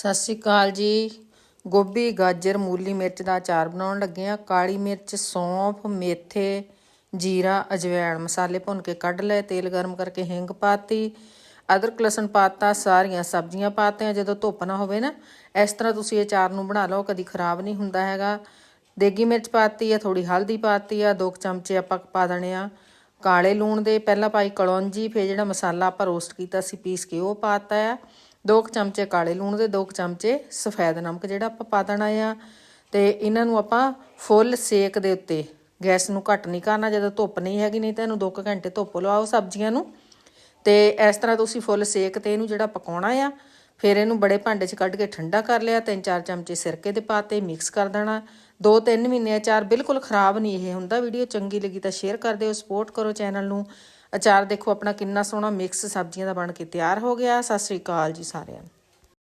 ਸਤਿ ਸ਼੍ਰੀ ਅਕਾਲ ਜੀ। ਗੋਭੀ, ਗਾਜਰ, ਮੂਲੀ, ਮਿਰਚ ਦਾ ਅਚਾਰ ਬਣਾਉਣ ਲੱਗੇ ਆ ਕਾਲੀ ਮਿਰਚ, ਸੌਂਫ, ਮੇਥੇ, ਜੀਰਾ, ਅਜਵੈਣ ਮਸਾਲੇ ਭੁੰਨ ਕੇ ਕੱਢ ਲਏ। ਤੇਲ ਗਰਮ ਕਰਕੇ ਹਿੰਗ ਪਾਤੀ। ਅਦਰਕ, ਲਸਣ ਪਾਤਾ, ਸਾਰੀਆਂ ਸਬਜ਼ੀਆਂ ਪਾਤੀਆਂ। ਜਦੋਂ ਧੁੱਪ ਨਾ ਹੋਵੇ ਨਾ, ਇਸ ਤਰ੍ਹਾਂ ਤੁਸੀਂ ਇਹ ਅਚਾਰ ਨੂੰ ਬਣਾ ਲਓ, ਕਦੀ ਖਰਾਬ ਨਹੀਂ ਹੁੰਦਾ ਹੈਗਾ। ਦੇਗੀ ਮਿਰਚ ਪਾਤੀ ਆ ਥੋੜੀ ਹਲਦੀ ਪਾਤੀ ਆ, ਦੋ ਕੁ ਚਮਚੇ ਆਪਾਂ ਪਾ ਦੇਣੇ ਆ। ਕਾਲੇ ਲੂਣ ਦੇ ਪਹਿਲਾਂ ਪਾਈ ਕਲੌਂਜੀ, ਫਿਰ ਜਿਹੜਾ ਮਸਾਲਾ ਆਪਾਂ ਰੋਸਟ ਕੀਤਾ ਸੀ, ਪੀਸ ਕੇ ਉਹ ਪਾਤਾ ਆ। ਦੋ ਕੁ ਚਮਚੇ ਕਾਲੇ ਲੂਣ ਦੇ, ਦੋ ਕੁ ਚਮਚੇ ਸਫੈਦ ਨਮਕ ਜਿਹੜਾ ਆਪਾਂ ਪਾ ਦੇਣਾ ਆ। ਤੇ ਇਹਨਾਂ ਨੂੰ ਆਪਾਂ ਫੁੱਲ ਸੇਕ ਦੇ ਉੱਤੇ, ਗੈਸ ਨੂੰ ਘੱਟ ਨਹੀਂ ਕਰਨਾ, ਜਦੋਂ ਧੁੱਪ ਨਹੀਂ ਹੈਗੀ ਨਹੀਂ ਤਾਂ ਇਹਨੂੰ 2 ਘੰਟੇ ਧੁੱਪ ਲਵਾਓ ਸਬਜ਼ੀਆਂ ਨੂੰ। ਤੇ ਇਸ ਤਰ੍ਹਾਂ ਤੁਸੀਂ ਫੁੱਲ ਸੇਕ ਤੇ ਇਹਨੂੰ ਜਿਹੜਾ ਪਕਾਉਣਾ ਆ, ਫਿਰ ਇਹਨੂੰ ਬੜੇ ਭਾਂਡੇ 'ਚ ਕੱਢ ਕੇ ਠੰਡਾ ਕਰ ਲਿਆ, ਤਿੰਨ ਚਾਰ ਚਮਚੇ ਸਿਰਕੇ ਦੇ ਪਾਤੇ, ਮਿਕਸ ਕਰ ਦੇਣਾ। ਦੋ ਤਿੰਨ ਮਹੀਨੇ ਅਚਾਰ ਬਿਲਕੁਲ ਖਰਾਬ ਨਹੀਂ ਇਹ ਹੁੰਦਾ। ਵੀਡੀਓ ਚੰਗੀ ਲੱਗੀ ਤਾਂ ਸ਼ੇਅਰ ਕਰ ਦਿਓ, ਸਪੋਰਟ ਕਰੋ ਚੈਨਲ ਨੂੰ। ਅਚਾਰ ਦੇਖੋ, ਆਪਣਾ ਕਿੰਨਾ ਸੋਹਣਾ ਮਿਕਸ ਸਬਜ਼ੀਆਂ ਦਾ ਬਣ ਕੇ ਤਿਆਰ ਹੋ ਗਿਆ। ਸਤਿ ਸ੍ਰੀ ਅਕਾਲ ਜੀ ਸਾਰਿਆਂ ਨੂੰ।